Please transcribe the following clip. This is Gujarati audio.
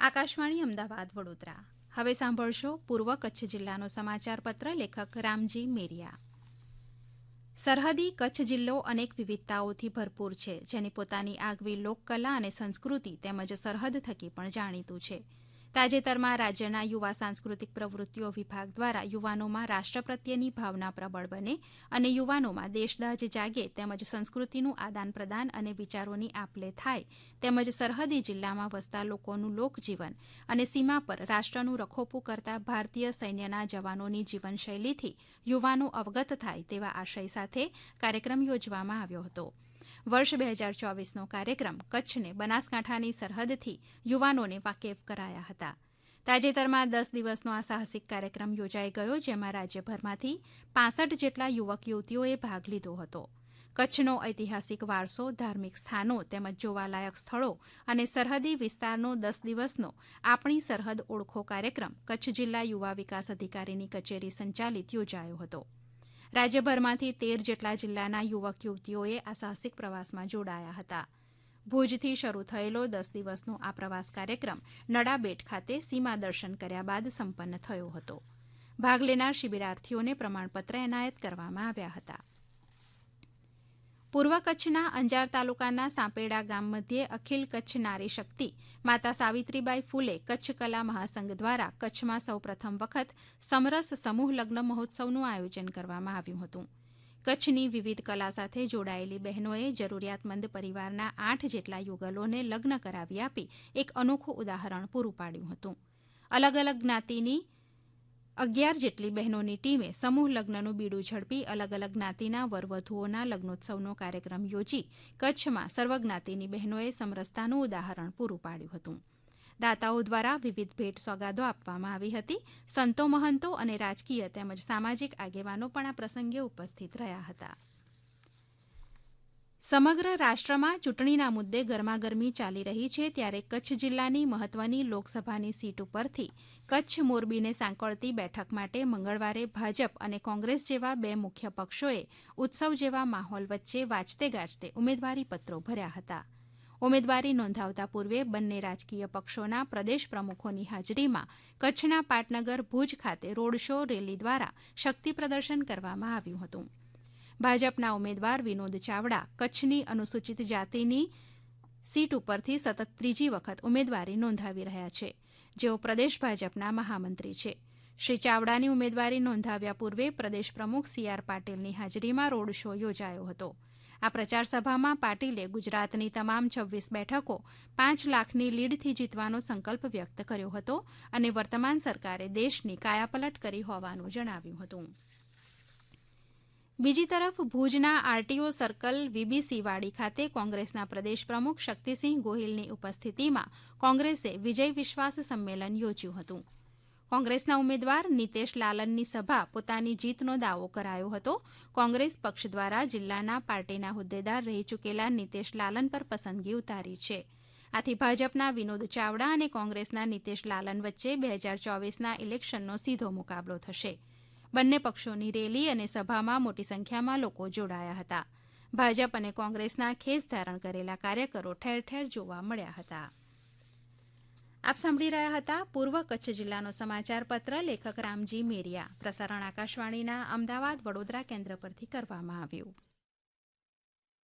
આકાશવાણી અમદાવાદ, વડોદરા. હવે સાંભળશો પૂર્વ કચ્છ જિલ્લાનો સમાચાર પત્ર લેખક રામજી મેરિયા. સરહદી કચ્છ જિલ્લો અનેક વિવિધતાઓથી ભરપૂર છે, જેની પોતાની આગવી લોકકલા અને સંસ્કૃતિ તેમજ સરહદ થકી પણ જાણીતું છે. તાજેતરમાં રાજ્યના યુવા સાંસ્કૃતિક પ્રવૃત્તિઓ વિભાગ દ્વારા યુવાનોમાં રાષ્ટ્ર પ્રત્યેની ભાવના પ્રબળ બને અને યુવાનોમાં દેશદાજ જાગે તેમજ સંસ્કૃતિનું આદાન પ્રદાન અને વિચારોની આપ લે થાય તેમજ સરહદી જિલ્લામાં વસતા લોકોનું લોકજીવન અને સીમા પર રાષ્ટ્રનું રખોપું કરતા ભારતીય સૈન્યના જવાનોની જીવનશૈલીથી યુવાનો અવગત થાય તેવા આશય સાથે કાર્યક્રમ યોજવામાં આવ્યો હતો. વર્ષ બે હજાર ચોવીસનો કાર્યક્રમ કચ્છને બનાસકાંઠાની સરહદથી યુવાનોને વાકેફ કરાયા હતા. તાજેતરમાં દસ દિવસનો આ સાહસિક કાર્યક્રમ યોજાઈ ગયો, જેમાં રાજ્યભરમાંથી પાસઠ જેટલા યુવક યુવતીઓએ ભાગ લીધો હતો. કચ્છનો ઐતિહાસિક વારસો, ધાર્મિક સ્થાનો તેમજ જોવાલાયક સ્થળો અને સરહદી વિસ્તારનો દસ દિવસનો આપણી સરહદ ઓળખો કાર્યક્રમ કચ્છ જિલ્લા યુવા વિકાસ અધિકારીની કચેરી સંચાલિત યોજાયો હતો. રાજ્યભરમાંથી તેર જેટલા જિલ્લાના યુવક યુવતીઓએ આ સાહસિક પ્રવાસમાં જોડાયા હતા. ભુજથી શરૂ થયેલો દસ દિવસનો આ પ્રવાસ કાર્યક્રમ નડાબેટ ખાતે સીમા દર્શન કર્યા બાદ સંપન્ન થયો હતો. ભાગ લેનાર શિબિરાર્થીઓને પ્રમાણપત્ર એનાયત કરવામાં આવ્યા હતા. પૂર્વ કચ્છના અંજાર તાલુકાના સાંપેડા ગામ મધ્યે અખિલ કચ્છ નારી શક્તિ, માતા સાવિત્રીબાઈ ફૂલે કચ્છ કલા મહાસંઘ દ્વારા કચ્છમાં સૌ પ્રથમ વખત સમરસ સમૂહ લગ્ન મહોત્સવનું આયોજન કરવામાં આવ્યું હતું. કચ્છની વિવિધ કલા સાથે જોડાયેલી બહેનોએ જરૂરિયાતમંદ પરિવારના આઠ જેટલા યુગલોને લગ્ન કરાવી આપી એક અનોખું ઉદાહરણ પૂરું પાડ્યું હતું. અલગ અલગ જ્ઞાતિની અગિયાર જેટલી બહેનોની ટીમે સમૂહ લગ્નનું બીડું ઝડપી અલગ અલગ જ્ઞાતિના વરવધુઓના લગ્નોત્સવનો કાર્યક્રમ યોજી કચ્છમાં સર્વજ્ઞાતિની બહેનોએ સમરસતાનું ઉદાહરણ પૂરું પાડ્યું હતું. દાતાઓ દ્વારા વિવિધ ભેટ સોગાદો આપવામાં આવી હતી. સંતો મહંતો અને રાજકીય તેમજ સામાજિક આગેવાનો પણ આ પ્રસંગે ઉપસ્થિત રહ્યા હતા. સમગ્ર રાષ્ટ્રમાં ચૂંટણીના મુદ્દે ગરમાગરમી ચાલી રહી છે ત્યારે કચ્છ જિલ્લાની મહત્વની લોકસભાની સીટ ઉપરથી કચ્છ મોરબીને સાંકળતી બેઠક માટે મંગળવારે ભાજપ અને કોંગ્રેસ જેવા બે મુખ્ય પક્ષોએ ઉત્સવ જેવા માહોલ વચ્ચે વાંચતે ગાજતે ઉમેદવારી પત્રો ભર્યા હતા. ઉમેદવારી નોંધાવતા પૂર્વે બંને રાજકીય પક્ષોના પ્રદેશ પ્રમુખોની હાજરીમાં કચ્છના પાટનગર ભુજ ખાતે રોડ શો રેલી દ્વારા શક્તિ પ્રદર્શન કરવામાં આવ્યું હતું. ભાજપના ઉમેદવાર વિનોદ ચાવડા કચ્છની અનુસૂચિત જાતિની સીટ ઉપરથી સતત ત્રીજી વખત ઉમેદવારી નોંધાવી રહ્યા છે. જેઓ પ્રદેશ ભાજપના મહામંત્રી છે. શ્રી ચાવડાની ઉમેદવારી નોંધાવ્યા પૂર્વે પ્રદેશ પ્રમુખ સી આર પાટીલની હાજરીમાં રોડ શો યોજાયો હતો. આ પ્રચાર સભામાં પાટીલે ગુજરાતની તમામ છવ્વીસ બેઠકો પાંચ લાખની લીડથી જીતવાનો સંકલ્પ વ્યક્ત કર્યો હતો અને વર્તમાન સરકારે દેશની કાયાપલટ કરી હોવાનું જણાવ્યું હતું. બીજી તરફ ભુજના આરટીઓ સર્કલ વીબીસી વાડી ખાતે કોંગ્રેસના પ્રદેશ પ્રમુખ શક્તિસિંહ ગોહિલની ઉપસ્થિતિમાં કોંગ્રેસે વિજય વિશ્વાસ સંમેલન યોજ્યું હતું. કોંગ્રેસના ઉમેદવાર નીતેશ લાલનની સભા પોતાની જીતનો દાવો કરાયો હતો. કોંગ્રેસ પક્ષ દ્વારા જિલ્લાના પાર્ટીના હોદ્દેદાર રહી ચૂકેલા નીતેશ લાલન પર પસંદગી ઉતારી છે. આથી ભાજપના વિનોદ ચાવડા અને કોંગ્રેસના નીતેશ લાલન વચ્ચે બે હજાર ચોવીસના ઇલેક્શનનો સીધો મુકાબલો થશે. બંને પક્ષોની રેલી અને સભામાં મોટી સંખ્યામાં લોકો જોડાયા હતા. ભાજપ અને કોંગ્રેસના ખેસ ધારણ કરેલા કાર્યકરો ઠેર ઠેર જોવા મળ્યા હતા. આપ સાંભળી રહ્યા હતા પૂર્વ કચ્છ જિલ્લાનો સમાચાર પત્ર લેખક રામજી મેરિયા. પ્રસારણ આકાશવાણીના અમદાવાદ વડોદરા કેન્દ્ર પરથી કરવામાં આવ્યું.